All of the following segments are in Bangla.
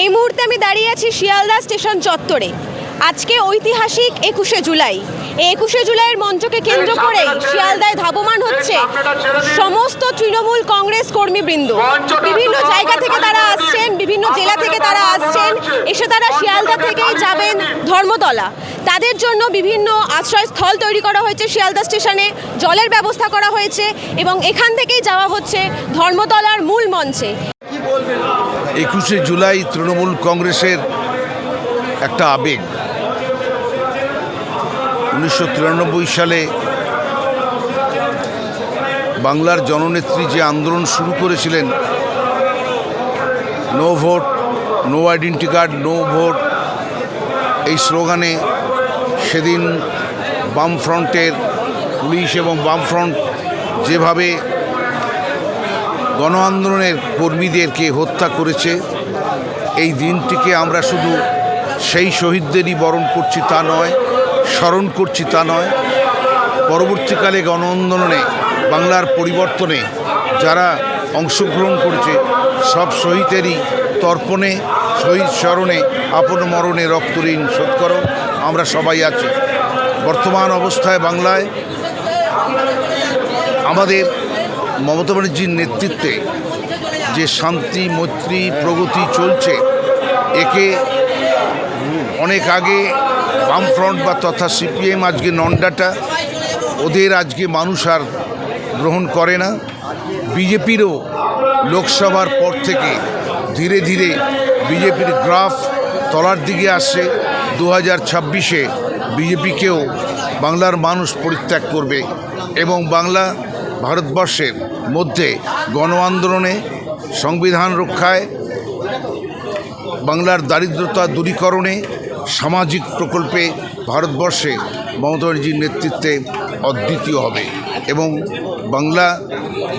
এই মুহূর্তে আমি দাঁড়িয়ে আছি শিয়ালদা স্টেশন চত্বরে। আজকে ঐতিহাসিক একুশে জুলাই। এই একুশে জুলাইয়ের মঞ্চকে কেন্দ্র করে শিয়ালদায় ধাবমান হচ্ছে সমস্ত তৃণমূল কংগ্রেস কর্মীবৃন্দ। বিভিন্ন জায়গা থেকে তারা আসছেন বিভিন্ন জেলা থেকে তারা আসছেন এসে তারা শিয়ালদা থেকে যাবেন ধর্মতলা। তাদের জন্য বিভিন্ন আশ্রয়স্থল তৈরি করা হয়েছে। শিয়ালদা স্টেশনে জলের ব্যবস্থা করা হয়েছে এবং এখান থেকেই যাওয়া হচ্ছে ধর্মতলার মূল মঞ্চে। একুশে জুলাই তৃণমূল কংগ্রেসের একটা আবেগ। উনিশশো তিরানব্বই সালে বাংলার জননেত্রী যে আন্দোলন শুরু করেছিলেন, no vote, no identity card, no vote, এই স্লোগানে সেদিন বামফ্রন্টের পুলিশ এবং বামফ্রন্ট যেভাবে গণ আন্দোলনের কর্মীদেরকে হত্যা করেছে। এই দিনটিকে আমরা শুধু সেই শহীদদেরই বরণ করছি তা নয়, স্মরণ করছি তা নয়। পরবর্তীকালে গণ আন্দোলনে বাংলার পরিবর্তনে যারা অংশগ্রহণ করছে, সব শহীদেরই তর্পণে, শহীদ স্মরণে আপন মরণে রক্ত ঋণ শোধ করো, আমরা সবাই আছি। বর্তমান অবস্থায় বাংলায় আমাদের মমতা ব্যানার্জির নেতৃত্বে যে শান্তি, মৈত্রী, প্রগতি চলছে, একে অনেক আগে বামফ্রন্ট বা তথা সিপিএম, আজকে নন্ডাটা, ওদের আজকে মানুষ আর গ্রহণ করে না। বিজেপিরও লোকসভার পর থেকে ধীরে ধীরে বিজেপির গ্রাফ তলার দিকে আসছে। দু হাজার ছাব্বিশে বিজেপিকেও বাংলার মানুষ পরিত্যাগ করবে এবং বাংলা ভারতবর্ষের মধ্যে গণ আন্দোলনে সংবিধান রক্ষায়, বাংলার দারিদ্রতা দূরীকরণে সামাজিক প্রকল্পে ভারতবর্ষে মমতা ব্যানার্জির নেতৃত্বে অদ্বিতীয় হবে এবং বাংলা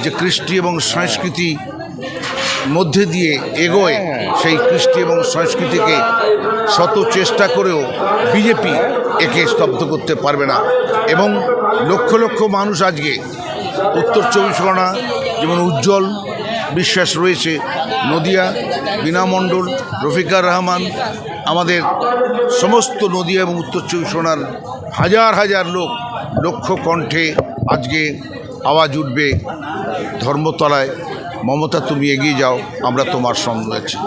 যে কৃষ্টি এবং সংস্কৃতি মধ্যে দিয়ে এগোয়, সেই কৃষ্টি এবং সংস্কৃতিকে শত চেষ্টা করেও বিজেপি একে স্তব্ধ করতে পারবে না। এবং লক্ষ লক্ষ মানুষ আজকে উত্তর চব্বিশ পরগনা, যেমন উজ্জ্বল বিশ্বাস রয়েছে, নদিয়া বীণা মণ্ডল রফিকার রহমান, আমাদের সমস্ত নদিয়া এবং উত্তর চব্বিশ পরগনার হাজার হাজার লোক লক্ষ কণ্ঠে আজকে আওয়াজ উঠবে ধর্মতলায়। মমতা, তুমি এগিয়ে যাও, আমরা তোমার সঙ্গে আছি।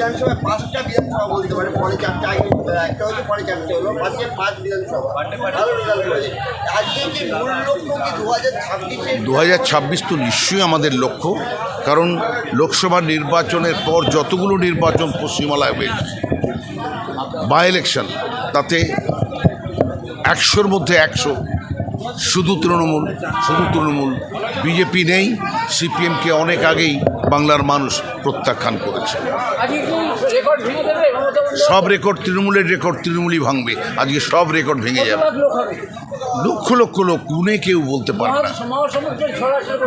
বিধানসভায় পাঁচটা বিধানসভা বলতে পারে পরে চারটা আগে একটা হচ্ছে পরে চারটে হলো পাঁচে পাঁচ বিধানসভা। ভালো রেজাল্ট করেছে। আজকে কি মূল লক্ষ্য কি দু হাজার ছাব্বিশে দু হাজার ছাব্বিশ তো নিশ্চয়ই আমাদের লক্ষ্য কারণ লোকসভা নির্বাচনের পর যতগুলো নির্বাচন পশ্চিমবাংলায় হয়েছে বাই ইলেকশন তাতে একশোর মধ্যে একশো শুধু তৃণমূল শুধু তৃণমূল। বিজেপি নেই সিপিএমকে অনেক আগেই বাংলার মানুষ প্রত্যাখ্যান করেছে। সব রেকর্ড তৃণমূলের রেকর্ড তৃণমূলই ভাঙবে। আজকে সব রেকর্ড ভেঙে যাবে। লক্ষ লক্ষ লোক গুনে কেউ বলতে পারে না।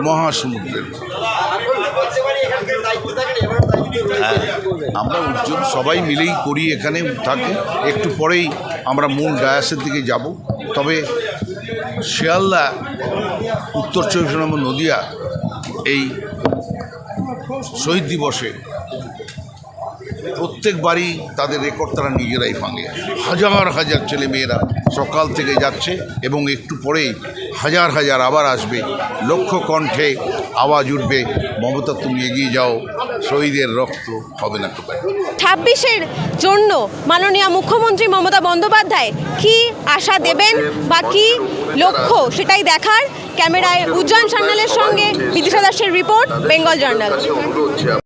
মহাসমুদ্রের হ্যাঁ আমরা উজ্জ্বল সবাই মিলেই করি এখানে থাকি। একটু পরেই আমরা মূল ডায়াসের দিকে যাব। তবে শিয়ালদা, উত্তর চব্বিশ নম্বর নদিয়া এই শহীদ দিবসে প্রত্যেক বাড়ি তাদের রেকর্ড তারা নিজেরাই ভাঙে। হাজার হাজার ছেলে মেয়েরা সকাল থেকে যাচ্ছে এবং একটু পরেই হাজার হাজার আবার আসবে লক্ষ কণ্ঠে আওয়াজ উঠবে, মমতা তুমি এগিয়ে যাও, শহীদের রক্ত হবে না কোথায়। ছাব্বিশের জন্য মাননীয় মুখ্যমন্ত্রী মমতা বন্দ্যোপাধ্যায় কি আশা দেবেন বা কি লক্ষ্য সেটাই দেখার? ক্যামেরায় উজ্জ্বল সান্যালের সঙ্গে বিদিশা দাসের রিপোর্ট, বেঙ্গল জার্নাল।